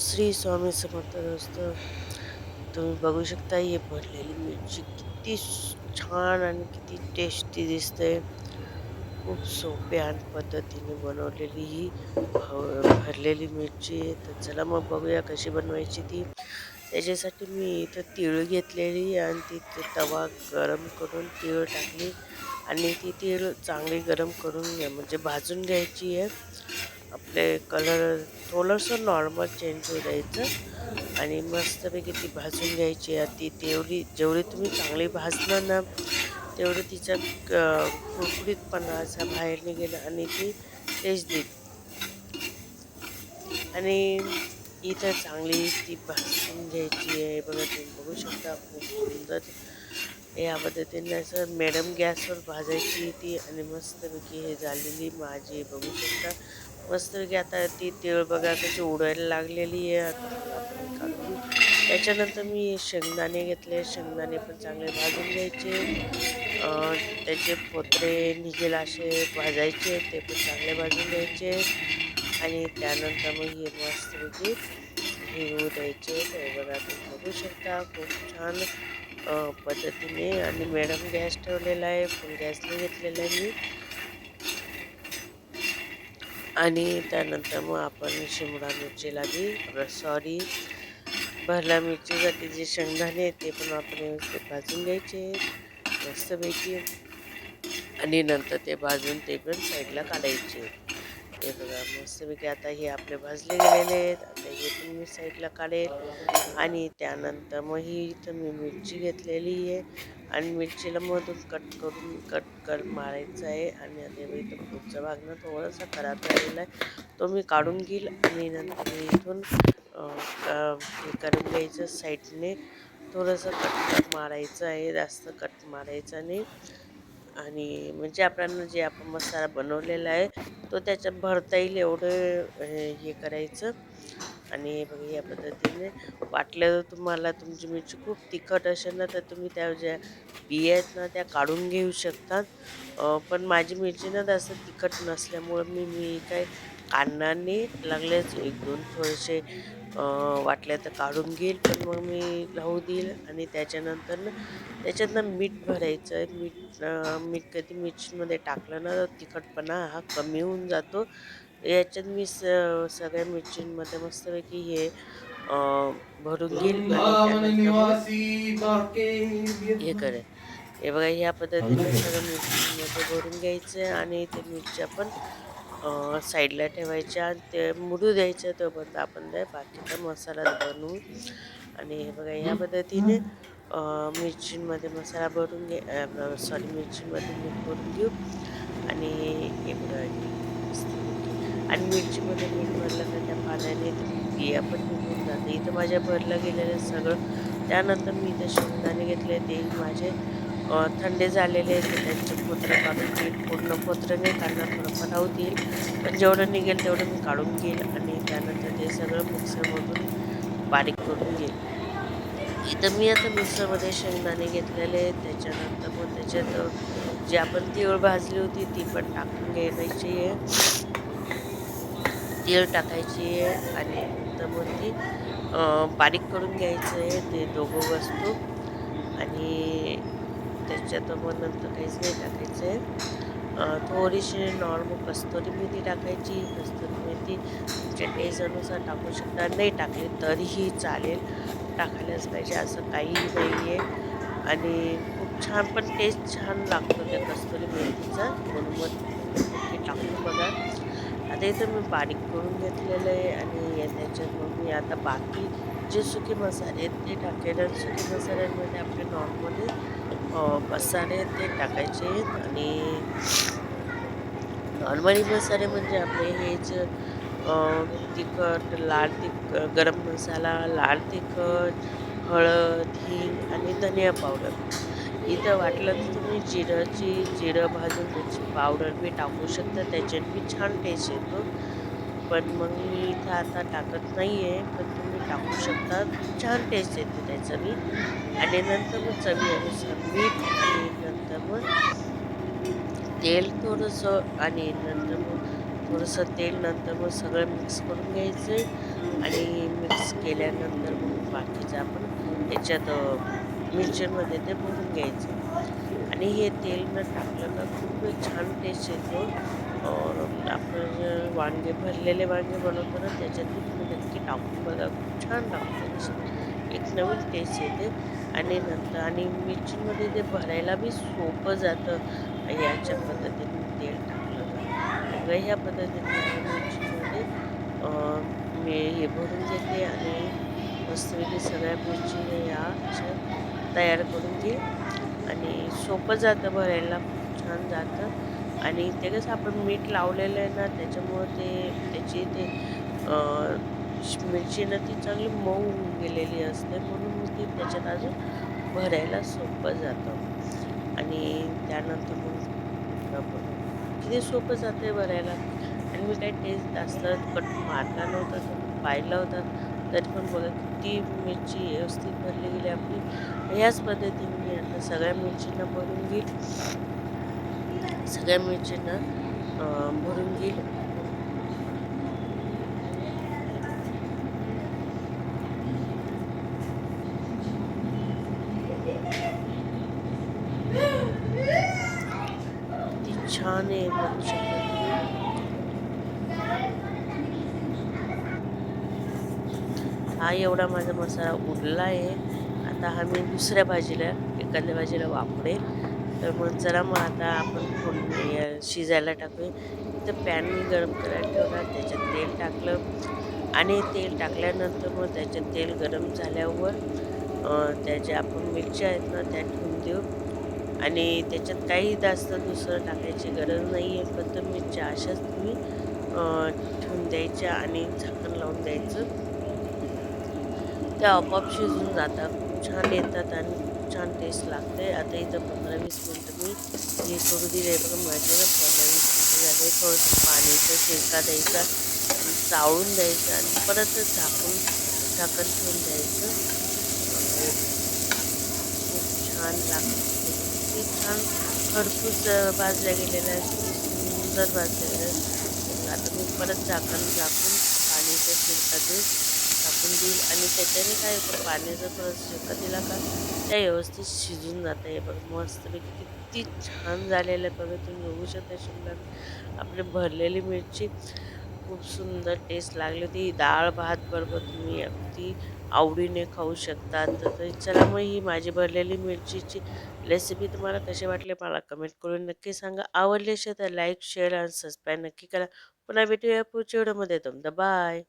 श्री स्वामी समर्थ दोस्त तुम्ही बघू शकता हे भरलेली मिरची किती छान आणि किती टेस्टी दिसते खूप सोप्या आणि पद्धतीने बनवलेली ही भ- भरलेली मिरची आहे. तर चला मग बघूया कशी बनवायची ती. त्याच्यासाठी मी इथं तीळ घेतलेली आणि तिथे तवा गरम करून तीळ टाकली. आणि ती तीळ चांगली गरम करून म्हणजे भाजून घ्यायची आहे. आपले कलर थोडंसं नॉर्मल चेंज होऊ द्यायचं. आणि मस्तपैकी ती भाजून घ्यायची. आहे ती तेवढी जेवढी तुम्ही चांगली भाजणार ना तेवढं तिचा क- कुरकुरीतपणा असा बाहेर निघेल आणि ती टेस्ट देईल. आणि इथं चांगली ती भाजून घ्यायची आहे. बघा तुम्ही बघू शकता खूप सुंदर. या पद्धतीने असं मॅडम गॅसवर भाजायची ती आणि मस्तपैकी हे झालेली माझी बघू शकता. मस्तपैकी आता ती तीळ बघा कशी उडायला लागलेली आहे. आता त्याच्यानंतर मी शेंगदाणे घेतले. शेंगदाणे पण चांगले भाजून घ्यायचे. त्याचे पोत्रे निघेल असे भाजायचे ते पण चांगले भाजून घ्यायचे. आणि त्यानंतर मग हे मस्तपैकी हिरवू द्यायचे. ते बघा तुम्ही बघू शकता. खूप छान पद्धतीने. आणि मॅडम गॅस ठेवलेला आहे. फुल गॅसने घेतलेला आहे मी. आणि त्यानंतर मग आपण शिमला मिरची लागली सॉरी भरला मिरचीसाठी जे शेंगदाणे आहेत ते पण आपण व्यवस्थित भाजून घ्यायचे मस्तपैकी आणि नंतर ते भाजून ते पण साईडला काढायचे. हे बघा मस्तपैकी आता हे आपले भाजले गेलेले आहेत. आता हे पण मी साईडला काढेल. आणि त्यानंतर मग ही इथं मी मिरची घेतलेली आहे. आणि मिरचीला मधून कट करून कट कर मारायचं आहे. आणि आता इथं पुढचा भाग ना थोडासा खराब राहिलेला आहे. तो मी काढून घेईल आणि नंतर मी इथून क- हे करून घ्यायचं साईडने. थोडंसं कट कट मारायचं आहे. जास्त कट मारायचं नाही. आणि म्हणजे आपण जे आपण मसाला बनवलेला आहे तो त्याच्यात भरता येईल एवढं हे करायचं. आणि बघा या पद्धतीने वाटलं तर तुम्हाला तुमची मिरची खूप तिखट असेल ना तर तुम्ही त्या ज्या बिया आहेत ना त्या काढून घेऊ शकतात. पण माझी मिरची ना जास्त तिखट नसल्यामुळं मी मी काय नाही लागलेच एक दोन थोडेसे अं, वाटल्या तर काढून घेईल पण मग मी राहू देईल. आणि त्याच्यानंतर ना त्याच्यात ना मीठ भरायचं. आहे मीठ मीठ कधी मिरचीमध्ये टाकलं ना तर तिखटपणा हा कमी होऊन जातो. याच्यात मी स सगळ्या मिरचींमध्ये मस्तपैकी हे भरून घेईल. हे करेल. हे बघा ह्या पद्धतीने सगळं मिरचीमध्ये भरून घ्यायचं. आणि ते मिरच्या पण साईडला ठेवायच्या ते मुडू द्यायचं तोपर्यंत आपण ते बाकीचा मसाला बनवू. आणि हे बघा ह्या पद्धतीने मिरचींमध्ये मसाला भरून घे सॉरी मिरचीमध्ये मीठ भरून घेऊ. आणि हे बघा आणि मिरचीमध्ये मीठ भरलं तर त्या पाण्याने बिया पण निघून जाते. इथं माझ्या भरलं गेलेलं सगळं. त्यानंतर मी इथं शेंगदाणे घेतले ते माझे थंडे झालेले आहेत तर त्यांचे पोत्र काढून घेईल पूर्ण पोत्र नाही काढणार थोडंफार राहू देईल. पण जेवढं निघेल तेवढं मी काढून घेईल आणि त्यानंतर ते सगळं मिक्सरमधून बारीक करून घेईल. इथं मी आता मिक्सरमध्ये शेंगदाणे घेतलेले आहेत. त्याच्यानंतर मग त्याच्यात जी आपण तीळ भाजली होती ती पण टाकून घ्यायची आहे. तीळ टाकायची आहे आणि नंतर मग ती बारीक करून घ्यायचं आहे. ते दोघं वस्तू आणि त्याच्यात मग नंतर काहीच नाही टाकायचं आहे. थोडीशी नॉर्मल कस्तुरी मेथी टाकायची कस्तुरी मेथी तुमच्या टेस्टनुसार टाकू शकता नाही टाकली तरीही चालेल. टाकायलाच पाहिजे असं काहीही नाही आहे आणि खूप छान पण टेस्ट छान लागतो त्या कस्तुरी मेथीचा. म्हणून मग ते टाकून बघा. आता इथं मी बारीक करून घेतलेलं आहे आणि या त्याच्यात मग मी आता बाकी जे सुके मसाले आहेत ते टाकेल. आणि सुके मसाल्यांमध्ये आपले नॉर्मली मसाले ते टाकायचे आहेत आणि नॉर्मली मसाले म्हणजे आपले हेच अं, तिखट लाल तिख गरम मसाला लाल तिखट हळद हिंग आणि धनिया पावडर. इथं वाटलं तर तुम्ही जिरंची जिरं भाजून त्याची पावडर बी टाकू शकता त्याच्यात बी छान टेस्ट येतो. पण मग मी इथं आता टाकत नाही आहे पण तुम्ही टाकू शकता. छान टेस्ट येते त्याचं मी आणि नंतर मग चवीनुसार मीठ आणि नंतर मग तेल थोडंसं आणि नंतर मग थोडंसं तेल नंतर मग सगळं मिक्स करून घ्यायचं. आणि मिक्स केल्यानंतर मग बाकीचं आपण त्याच्यात मिरच्यांमध्ये ते भरून घ्यायचं. आणि हे तेल न टाकलं का खूप छान टेस्ट येतो. आपलं आपण वांगे भरलेले वांगे बनवतो ना त्याच्यात तुम्ही नक्की टाकून बघा. खूप छान लागतं एक नवीन टेस्ट येते. आणि नंतर आणि मिरचीमध्ये ते भरायला बी सोपं जातं याच्या पद्धतीने तेल टाकलं सगळं मग ह्या पद्धतीने मिरचीमध्ये मी हे भरून घेते आणि मस्तपैकी सगळ्या मिरची या तयार करून घे. आणि सोपं जातं भरायला. खूप छान जातं. आणि ते कसं आपण मीठ लावलेलं आहे ना त्याच्यामुळं ते त्याची ते मिरची ना ती चांगली मऊ होऊन गेलेली असते म्हणून मग ती त्याच्यात अजून भरायला सोपं जातं. आणि त्यानंतर मग आपण किती सोपं जाते भरायला. आणि मी काही टेस्ट जास्त कट मारला नव्हता तर पाहिला होता. तरी पण बघा किती मिरची व्यवस्थित भरली गेली आपली. ह्याच पद्धतीने मी आता सगळ्या मिरचींना भरून घेईल. सगळ्या मिरचींना भरून घेईल छान आहे बघू शकता हा एवढा माझा मसाला उरला आहे आता हा मी दुसऱ्या भाजीला एखाद्या भाजीला वापरेल तर मग चला मग आता आपण फोडणी शिजायला टाकूया. इथं पॅन मी गरम करायला ठेवला. त्याच्यात तेल टाकलं. आणि तेल टाकल्यानंतर मग त्याच्यात तेल गरम झाल्यावर त्याच्या आपण मिरच्या आहेत ना त्या ठेवून देऊ. आणि त्याच्यात काही जास्त दुसरं टाकायची गरज नाही आहे फक्त मिरच्या अशाच तुम्ही ठेवून द्यायच्या आणि झाकण लावून द्यायचं. त्या आपोआप शिजून जातात. खूप छान येतात आणि छान टेस्ट लागते आता इथं पंधरा वीस मिनटं मी हे करू दिले बघा माझे ना पंधरा वीस मिनटं झाले. थोडंसं पाण्याचा शेका द्यायचा आणि चाळून द्यायचं आणि परत झाकून झाकण ठेवून द्यायचं. हो. खूप छान लागतं ते छान खरपूस भाजल्या गेलेल्या आहेत. सुंदर भाजलेल्या आता मी परत झाकण झाकून पाण्याचा शिरका देऊ टाकून देईल आणि त्याच्याने काय होतं पाण्याचा थोडा शिरका दिला का त्या व्यवस्थित शिजून जातं. हे बघ मस्तपैकी किती छान झालेलं आहे बघा तुम्ही बघू शकता शिमला आपली भरलेली मिरची खूप सुंदर टेस्ट लागली होती. डाळ भात बरोबर तुम्ही अगदी आवडीने खाऊ शकता. तर चला मग ही माझी भरलेली मिरचीची रेसिपी तुम्हाला कशी वाटली मला कमेंट करून नक्की सांगा. आवडली असेल तर लाईक शेअर आणि सबस्क्राईब नक्की करा. पुन्हा भेटूया पुढच्या व्हिडिओमध्ये तुमचं बाय